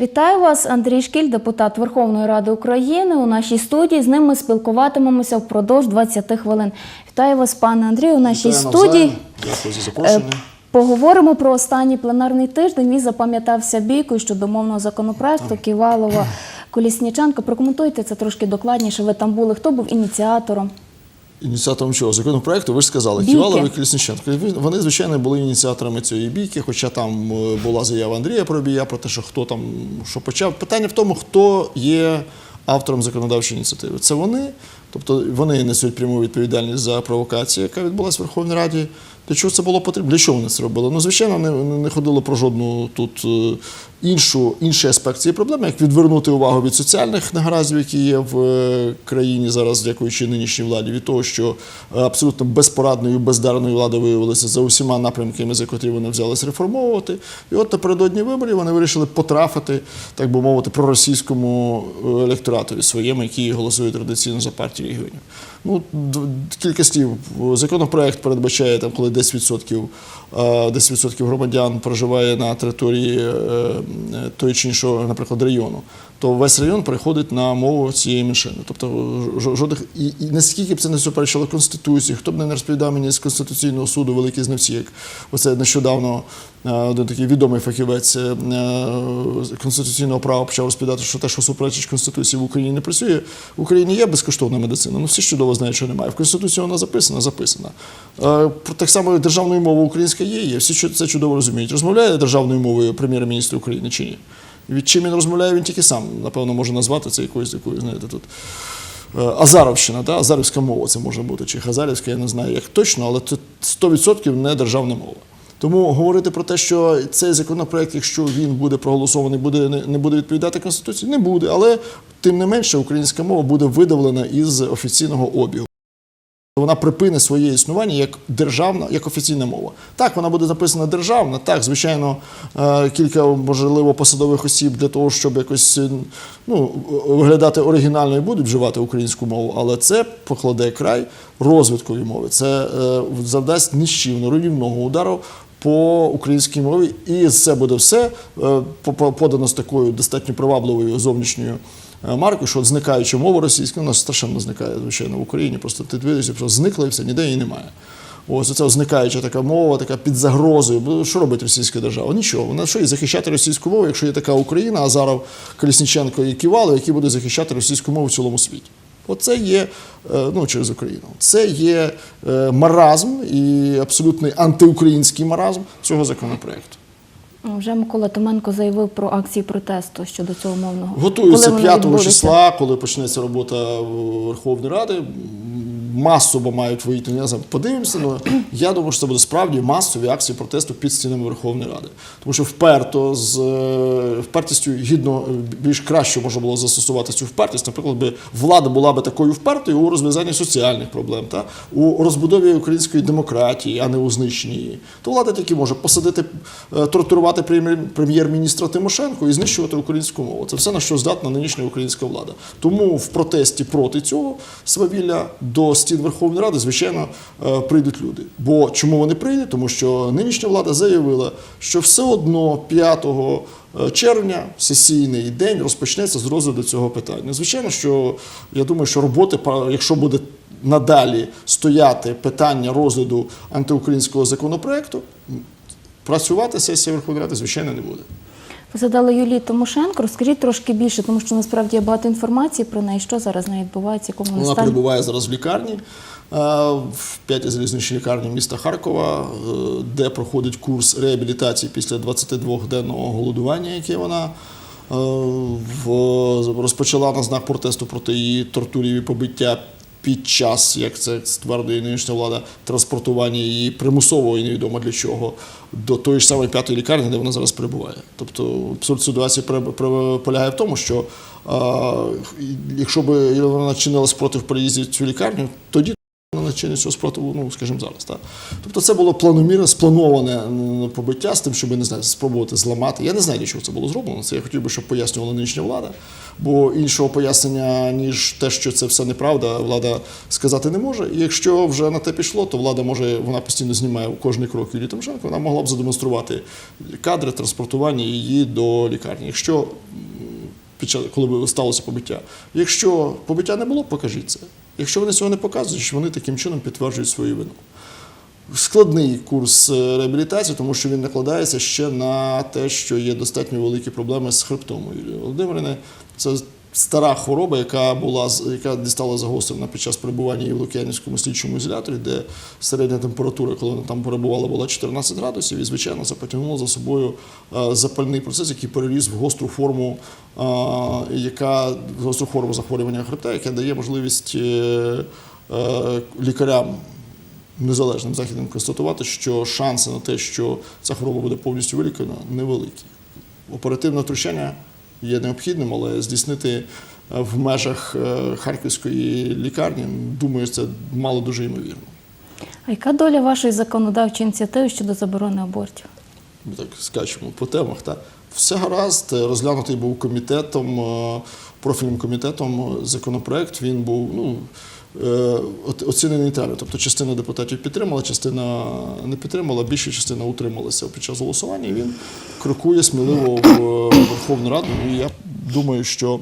Вітаю вас, Андрій Шкіль, депутат Верховної Ради України. У нашій студії з ним ми спілкуватимемося впродовж 20 хвилин. Вітаю вас, пане Андрію, у нашій Вітаю студії. Дякую за запрошення. Е, Поговоримо про останній пленарний тиждень. Він запам'ятався бійкою щодо мовного законопроекту Ківалова Колісніченка. Прокоментуйте це трошки докладніше. Ви там були. Хто був ініціатором? Ініціатором чого? Законопроекту, ви ж сказали, Бійки. Ківалов і Колісниченко. Вони, звичайно, були ініціаторами цієї бійки, хоча там е, була заява Андрія Пробія про те, що хто там що почав. Питання в тому, хто є автором законодавчої ініціативи. Це вони, тобто вони несуть пряму відповідальність за провокацію, яка відбулася в Верховній Раді. Для чого це було потрібно? Для чого вони це робили? Ну, звичайно, не, не ходило про жодну тут е, іншу, інший аспект цієї проблеми, як відвернути увагу від соціальних негараздів, які є в е, країні зараз, дякуючи нинішній владі, від того, що е, абсолютно безпорадною, бездарною влада виявилася за усіма напрямками, за котрі вони взялись реформовувати. І от напередодні виборів вони вирішили потрафити, так би мовити, проросійському електоратові своєму, які голосують традиційно за партію регіонів. Ну, кілька слів. Законопроект передбачає там, коли 10%, е, 10% громадян проживає на території е, е, того чи іншого, наприклад, району, то весь район переходить на мову цієї меншини. Тобто жодних і, і наскільки б це не суперечило конституції, хто б не розповідав мені з конституційного суду великі знавці, як оце нещодавно е, один такий відомий фахівець е, конституційного права почав розповідати, що те, що суперечить конституції в Україні не працює. В Україні є безкоштовна медицина. Ну всі ж чудово знають, що немає. В конституції вона записана, записана. Е, Так само державною мовою українська є, є. Всі це чудово розуміють. Розмовляє державною мовою прем'єр-міністр України чи ні? Від чим він розмовляє, він тільки сам, напевно, може назвати це якоюсь такою, знаєте, тут. е, Азаровщина, да? Азарівська мова це може бути, чи Хазарівська, я не знаю як точно, але це 100% не державна мова. Тому говорити про те, що цей законопроект, якщо він буде проголосований, буде не, буде відповідати Конституції, не буде. Але тим не менше українська мова буде видавлена із офіційного обігу. Вона припине своє існування як державна, як офіційна мова. Так, вона буде написана державна. Так, звичайно, е, кілька можливо посадових осіб для того, щоб якось е, ну, виглядати оригінально і будуть вживати українську мову, але це покладе край розвиткові мови. Це е, завдасть нищівно руйнівного удару по українській мові, і це буде все е, по- по- подано з такою достатньо привабливою зовнішньою е, маркою, що зникаюча мова російська, вона страшенно зникає, звичайно, в Україні. Просто ти дивишся, що зникла і все, ніде її немає. Ось це зникаюча така мова, така під загрозою. Що робить російська держава? Нічого. Вона що і захищати російську мову, якщо є така Україна, Азаров, Колісніченко і Ківалов, які будуть захищати російську мову в цілому світі. Оце є е, ну, через Україну. Це є е, маразм і абсолютний антиукраїнський маразм цього законопроекту. Вже Микола Томенко заявив про акції протесту щодо цього мовного. Готуються Коли 5 відбудуться? числа, коли почнеться робота Верховної Ради. Масово мають вийти. Я подивимося. Ну я думаю, що це буде справді масові акції протесту під стінами Верховної Ради. Тому що вперто з е, впертістю гідно е, більш краще можна було застосувати цю впертість. Наприклад, би влада була би такою впертою у розв'язанні соціальних проблем, та у розбудові української демократії, а не у знищенні. То влада тільки може посадити, е, тортурувати прем'єр-міністра Тимошенко і знищувати українську мову. Це все на що здатна нинішня українська влада. Тому в протесті проти цього свавілля до стін Верховної Ради, звичайно, е, прийдуть люди. Бо чому вони прийдуть? Тому що нинішня влада заявила, що все одно 5 е, червня сесійний день розпочнеться з розгляду цього питання. Звичайно, що я думаю, що роботи, якщо буде надалі стояти питання розгляду антиукраїнського законопроекту, працювати сесія Верховної Ради, звичайно, не буде. Ви задали Юлії Тимошенко. Розкажіть трошки більше, тому що насправді є багато інформації про неї, що зараз з нею відбувається, якому вона стані. перебуває зараз в лікарні в п'ятій залізничній лікарні міста Харкова, е, де проходить курс реабілітації після 22-денного голодування, яке вона е, в- розпочала на знак протесту проти її тортурів і побиття. Під час, як це стверджує нинішня влада, транспортування її примусово і невідомо для чого до тої ж самої п'ятої лікарні, де вона зараз перебуває. Тобто абсурд ситуації полягає в тому, що а, якщо б вона чинила спротив переїзді в цю лікарню, тоді на чинність цього спротиву, ну скажімо зараз. Так? Тобто це було планомірно сплановане побиття з тим, щоб не знаю, спробувати зламати. Я не знаю, для чого це було зроблено. Це я хотів би, щоб пояснювала нинішня влада, бо іншого пояснення, ніж те, що це все неправда, влада сказати не може. І якщо вже на те пішло, то влада може, вона постійно знімає кожний крок Юлії Тимошенко, вона могла б задемонструвати кадри транспортування її до лікарні. Якщо під час, коли сталося побиття. Якщо побиття не було, покажіть це. Якщо вони цього не показують, вони таким чином підтверджують свою вину. Складний курс е, реабілітації, тому що він накладається ще на те, що є достатньо великі проблеми з хребтом Володимирівни. Це стара хвороба, яка була яка дістала загострена під час перебування в Лук'янівському слідчому ізоляторі, де середня температура, коли вона там перебувала, була 14 градусів, і звичайно це потягнуло за собою е, запальний процес, який переріс в гостру форму, е, яка гостру форму захворювання хребта, яке дає можливість е, лікарям незалежним західним констатувати, що шанси на те, що ця хвороба буде повністю вилікана, невеликі. Оперативне втручання є необхідним, але здійснити е, в межах е, харківської лікарні, думаю, це мало дуже ймовірно. А яка доля вашої законодавчої ініціативи щодо заборони абортів? Ми так скачемо по темах. Та все гаразд. Розглянутий був комітетом, е, профільним комітетом законопроект. Він був ну. Е, Оцінений нейтрально. Тобто частина депутатів підтримала, частина не підтримала, більша частина утрималася під час голосування. І він крокує сміливо в е, Верховну Раду. І я думаю, що е,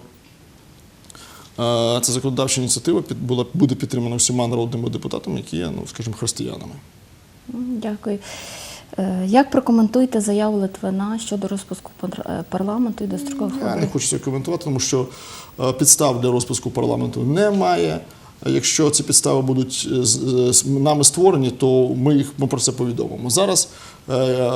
ця законодавча ініціатива була, буде підтримана всіма народними депутатами, які є, ну, скажімо, християнами. Дякую. Як прокоментуєте заяву Литвина щодо розпуску парламенту і дострокових Я не хочу це коментувати, тому що підстав для розпуску парламенту немає. Якщо ці підстави будуть е, з- нами створені, то ми їх ми про це повідомимо. Зараз е, е,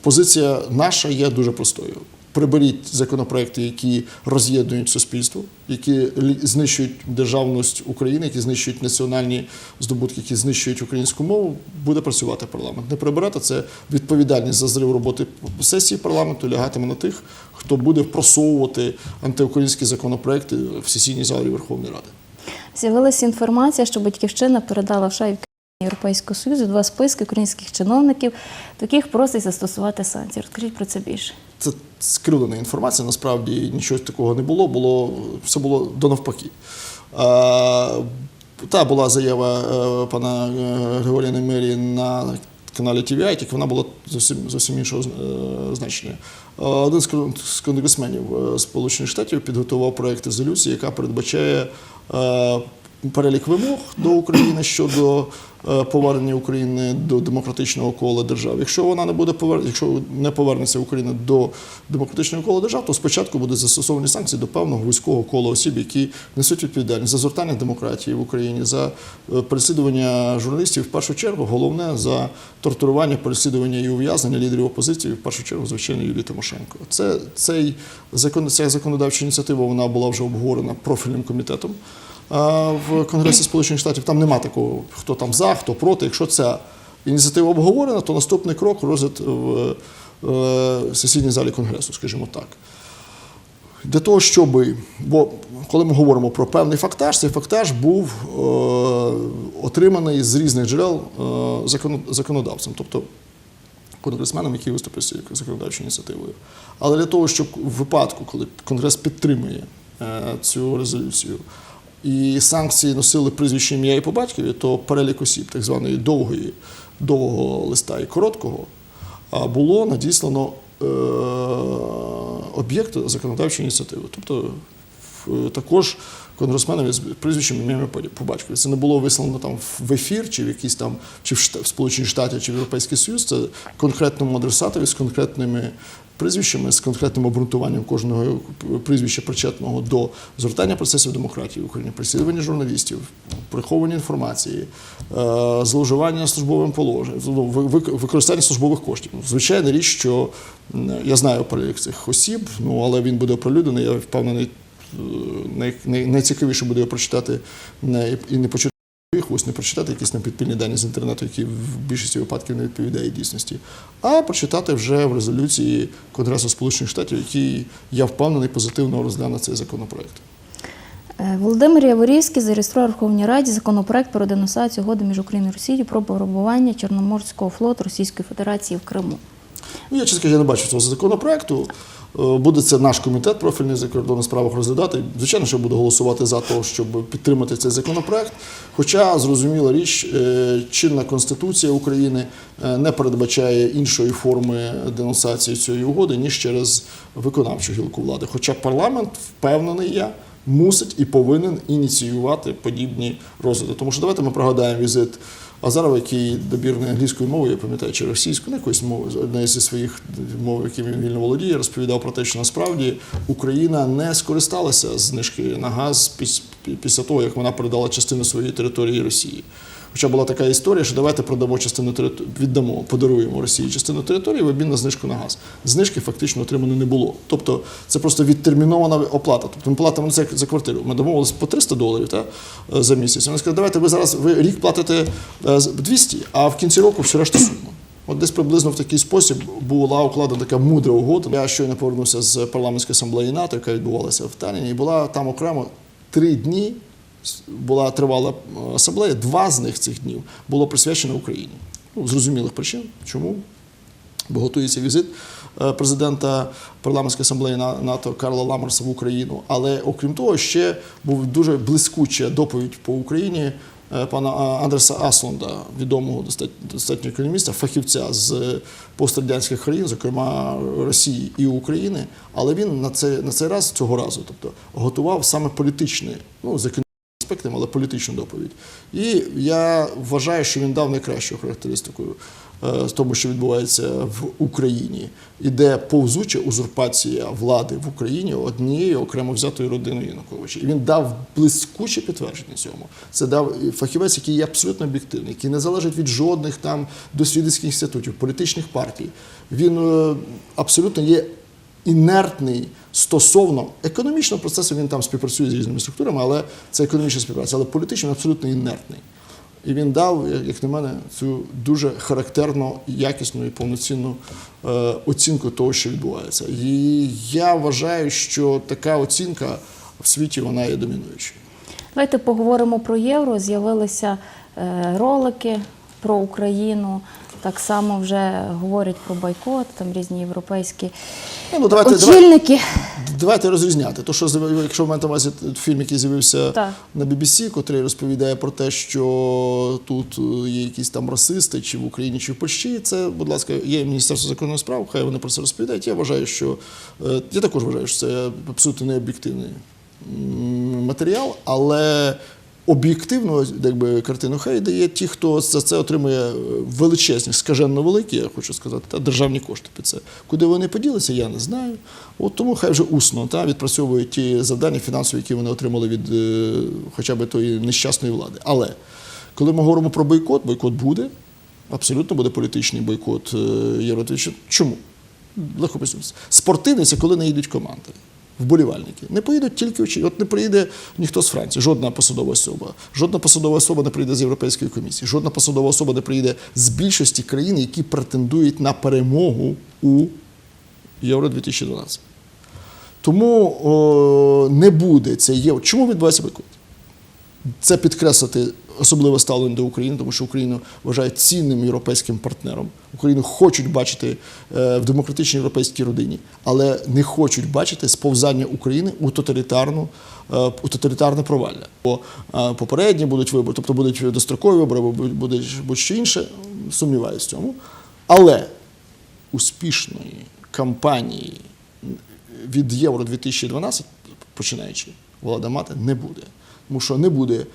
позиція наша є дуже простою. Приберіть законопроекти, які роз'єднують суспільство, які знищують державність України, які знищують національні здобутки, які знищують українську мову. Буде працювати парламент. Не прибирати це відповідальність за зрив роботи сесії парламенту лягатиме на тих, хто буде просовувати антиукраїнські законопроекти в сесійній залі Верховної Ради. З'явилася інформація, що батьківщина передала в Шаїв Європейського Союзу два списки українських чиновників, яких просить застосувати санкції. Розкажіть про це більше. Це скривлена інформація. Насправді нічого такого не було. Було все було до навпаки. Е, Та була заява е, пана е, Григорія Немирі на каналі TVI, тільки вона була зовсім зовсім іншого е, значення. Один з конгресменів Сполучених Штатів підготував проект резолюції, яка передбачає е, перелік вимог до України щодо е, повернення України до демократичного кола держав. Якщо вона не буде повер... якщо не повернеться Україна до демократичного кола держав, то спочатку будуть застосовані санкції до певного вузького кола осіб, які несуть відповідальність за згортання демократії в Україні, за е, переслідування журналістів. В першу чергу головне за тортурування, переслідування і ув'язнення лідерів опозиції. В першу чергу, звичайно, Юлії Тимошенко. Це цей ця законодавча ініціатива вона була вже обговорена профільним комітетом в Конгресі Сполучених Штатів. Там нема такого, хто там за, хто проти. Якщо ця ініціатива обговорена, то наступний крок розгляд в е, сесійній залі Конгресу, скажімо так. Для того, щоб, бо коли ми говоримо про певний фактаж, цей фактаж був е, отриманий з різних джерел е, законодавцем, тобто конгресменом, який виступив з законодавчою ініціативою. Але для того, щоб в випадку, коли Конгрес підтримує е, цю резолюцію, і санкції носили прізвище ім'я і по батькові, то перелік осіб так званої довгої, довгого листа і короткого було надіслано е, об'єкту законодавчої ініціативи. Тобто також конгресменові з прізвищем ім'ям по- батькові. Це не було вислано там в ефір, чи в якийсь там, чи в, в Сполучені Штати, чи в Європейський Союз. Це конкретному адресатові з конкретними прізвищами, з конкретним обґрунтуванням кожного прізвища причетного до згортання процесів демократії в Україні, переслідування журналістів, приховування інформації, е, зловживання службовим положенням, ну, ви- ви- використання службових коштів. Звичайна річ, що я знаю перелік цих осіб, ну але він буде оприлюднений. Я впевнений, е, най- най- найцікавіше буде його прочитати і не почути прочитати якісь непідпільні дані з інтернету, які в більшості випадків не відповідають дійсності, а прочитати вже в резолюції Конгресу Сполучених Штатів, який я впевнений позитивно розгляне цей законопроект. Е, Володимир Яворівський зареєстрував Верховній Раді законопроект про денонсацію угоди між Україною і Росією про перебування Чорноморського флоту Російської Федерації в Криму. Ну, я чесно кажучи, я не бачу цього законопроекту. Е, Буде це наш комітет профільний закордонних справах розглядати. Звичайно, що буду голосувати за те, щоб підтримати цей законопроект. Хоча, зрозуміла річ, е, чинна конституція України е, не передбачає іншої форми денонсації цієї угоди, ніж через виконавчу гілку влади. Хоча парламент, впевнений я, мусить і повинен ініціювати подібні розгляди. Тому що давайте ми пригадаємо візит Азарова, який добірної англійської мови, я пам'ятаю, чи російською, не якоїсь мови, з однієї зі своїх мов, якими він вільно володіє, розповідав про те, що насправді Україна не скористалася знижки на газ піс- після того, як вона передала частину своєї території Росії. Хоча була така історія, що давайте продамо частину території, віддамо, подаруємо Росії частину території в обмін на знижку на газ. Знижки фактично отримано не було. Тобто це просто відтермінована оплата. Тобто ми платимо це за квартиру. Ми домовилися по 300 доларів та, е, за місяць. Вони сказали, давайте ви зараз ви рік платите е, з- 200, а в кінці року всю решту суму. От десь приблизно в такий спосіб була укладена така мудра угода. Я щойно повернувся з парламентської асамблеї НАТО, яка відбувалася в Талліні, і була там окремо три дні. Була тривала е, асамблея. Два з них цих днів було присвячено Україні. Ну, зрозумілих причин. Чому? Бо готується візит е, президента парламентської асамблеї На- НАТО Карла Ламерса в Україну. Але окрім того, ще був дуже блискуча доповідь по Україні е, пана Андреса Аслунда, відомого достатньо, економіста, фахівця з пострадянських країн, зокрема Росії і України. Але він на цей, на цей раз цього разу, тобто, готував саме політичний, ну з аспектом, але політичну доповідь. І я вважаю, що він дав найкращу характеристику е, тому, що відбувається в Україні. Іде повзуча узурпація влади в Україні однією окремо взятою родиною Януковича. І він дав блискуче підтвердження цьому. Це дав фахівець, який є абсолютно об'єктивний, який не залежить від жодних там дослідницьких інститутів, політичних партій. Він е, абсолютно є інертний стосовно економічного процесу. Він там співпрацює з різними структурами, але це економічна співпраця. Але політично абсолютно інертний. І він дав, як- на мене, цю дуже характерну, якісну і повноцінну е, оцінку того, що відбувається. І я вважаю, що така оцінка в світі вона є домінуючою. Давайте поговоримо про євро. З'явилися е, ролики про Україну. Так само вже говорять про бойкот, там різні європейські Ну, ну, давайте, давайте, очільники. давайте розрізняти. То, що якщо в мене на увазі фільм, який з'явився на BBC, котрий розповідає про те, що тут е, є якісь там расисти, чи в Україні, чи в Польщі, це, будь ласка, є Міністерство закордонних справ, хай вони про це розповідають. Я вважаю, що е, я також вважаю, що це абсолютно необ'єктивний матеріал, але об'єктивну картину хай дає ті, хто за це отримує е, величезні, скаженно великі, я хочу сказати, та державні кошти під це. Куди вони поділися, я не знаю. От тому хай вже усно та, відпрацьовують ті завдання фінансові, які вони отримали від е, хоча б тої нещасної влади. Але коли ми говоримо про бойкот, бойкот буде. Абсолютно буде політичний бойкот е, Євротвічу. Чому? Легко поясню. Спортивний це коли не їдуть команди, вболівальники. Не поїдуть тільки очі. От не приїде ніхто з Франції, жодна посадова особа. Жодна посадова особа не приїде з Європейської комісії, жодна посадова особа не приїде з більшості країн, які претендують на перемогу у Євро 2012. Тому о, не буде це євро. Чому відбувається бойкот? Це підкреслити особливе ставлення до України, тому що Україну вважають цінним європейським партнером. Україну хочуть бачити е, в демократичній європейській родині, але не хочуть бачити сповзання України у тоталітарну. е, У тоталітарне провалля. Бо е, попередні будуть вибори, тобто будуть дострокові вибори, буде будь-що інше, сумніваюся в цьому. Але успішної кампанії від Євро 2012, починаючи, влада мати не буде. Тому що не буде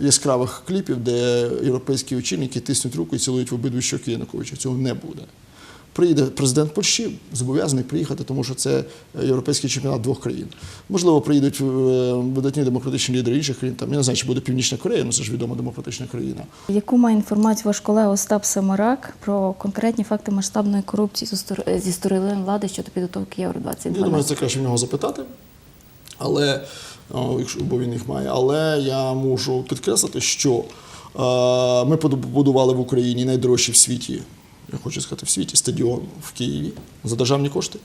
яскравих кліпів, де європейські очільники тиснуть руку і цілують в обидві щоки Януковича. Цього не буде. Приїде президент Польщі, зобов'язаний приїхати, тому що це європейський чемпіонат двох країн. Можливо, приїдуть е, видатні демократичні лідери інших країн. Там я не знаю, чи буде Північна Корея, ну це ж відома демократична країна. Яку має інформацію ваш колега Остап Семерак про конкретні факти масштабної корупції зі стор- сторони влади щодо підготовки Євро Я думаю, 2012? це краще в нього запитати. Але якщо бо він їх має, але я можу підкреслити, що е, ми побудували в Україні найдорожчий в світі, я хочу сказати, в світі стадіон в Києві за державні кошти.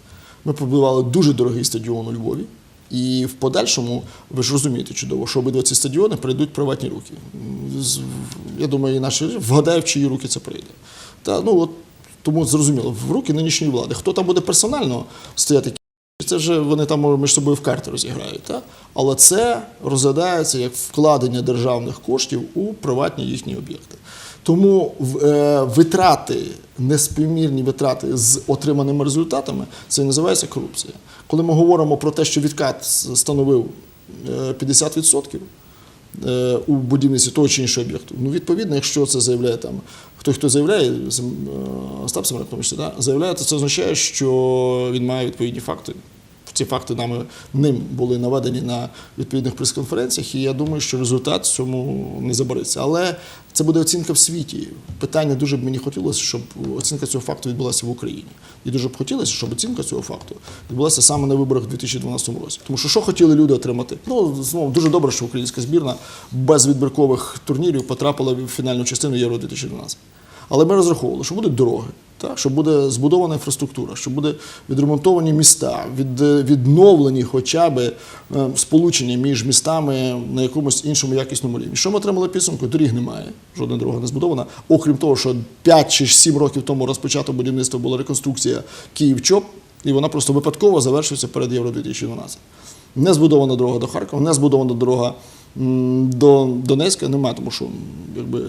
Ми побудували дуже дорогий стадіон у Львові. І в подальшому, ви ж розумієте чудово, що обидва ці стадіони перейдуть приватні руки. Я думаю, і наші вгадають, в чиї руки це прийде. Та, ну, от, тому зрозуміло, в руки нинішньої влади. Хто там буде персонально стояти, це вже вони там між собою в карти розіграють. Та? Але це розглядається як вкладення державних коштів у приватні їхні об'єкти. Тому е, витрати, неспівмірні витрати з отриманими результатами, це називається корупція. Коли ми говоримо про те, що відкат становив е, 50%, е, у будівництві того чи іншого об'єкту. Ну, відповідно, якщо це заявляє там, хто хто заявляє, е, Остап числі, да, заявляє, то це означає, що він має відповідні факти. Ці факти нами ним були наведені на відповідних прес-конференціях, і я думаю, що результат цьому не забариться. Але це буде оцінка в світі. Питання дуже б мені хотілося, щоб оцінка цього факту відбулася в Україні. І дуже б хотілося, щоб оцінка цього факту відбулася саме на виборах у 2012 році. Тому що що хотіли люди отримати? Ну знову дуже добре, що українська збірна без відбіркових турнірів потрапила в фінальну частину Євро 2012. Але ми розраховували, що будуть дороги, так, що буде збудована інфраструктура, що буде відремонтовані міста, від, відновлені хоча б е, сполучення між містами на якомусь іншому якісному рівні. Що ми отримали підсумку? Доріг немає, жодна дорога не збудована. Окрім того, що 5 чи 7 років тому розпочато будівництво була реконструкція Київ-Чоп, і вона просто випадково завершується перед Євро 2012. Не збудована дорога до Харкова, не збудована дорога до Донецька, немає, тому що якби.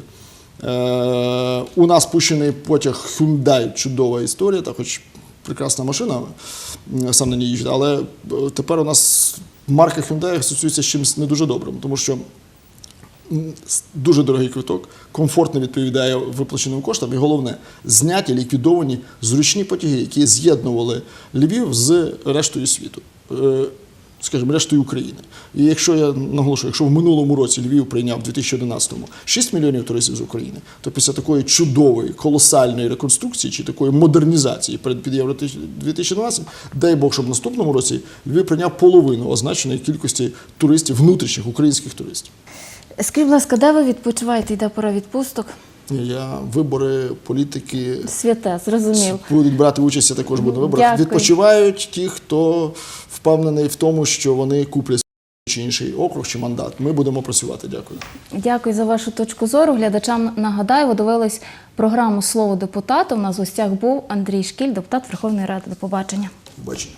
Е, у нас пущений потяг Hyundai, чудова історія, та хоч прекрасна машина, сам на ній їжджу, але е, тепер у нас марка Hyundai асоціюється з чимось не дуже добрим, тому що дуже дорогий квиток, комфортно відповідає виплаченим коштам, і головне, зняті, ліквідовані зручні потяги, які з'єднували Львів з рештою світу. Скажімо, рештою України. І якщо я наголошую, якщо в минулому році Львів прийняв в 2011-му 6 мільйонів туристів з України, то після такої чудової, колосальної реконструкції чи такої модернізації перед під Євро 2012, дай Бог, щоб в наступному році Львів прийняв половину означеної кількості туристів, внутрішніх українських туристів. Скажіть, будь ласка, де ви відпочиваєте? Йде пора відпусток? Я вибори політики Святе, зрозумів. будуть брати участь, я також буду на виборах. Дякую. Відпочивають ті, хто впевнений в тому, що вони куплять чи інший округ чи мандат. Ми будемо працювати. Дякую. Дякую за вашу точку зору. Глядачам нагадаю, ви дивились програму Слово депутата. У нас в гостях був Андрій Шкіль, депутат Верховної Ради. До побачення. Бачення.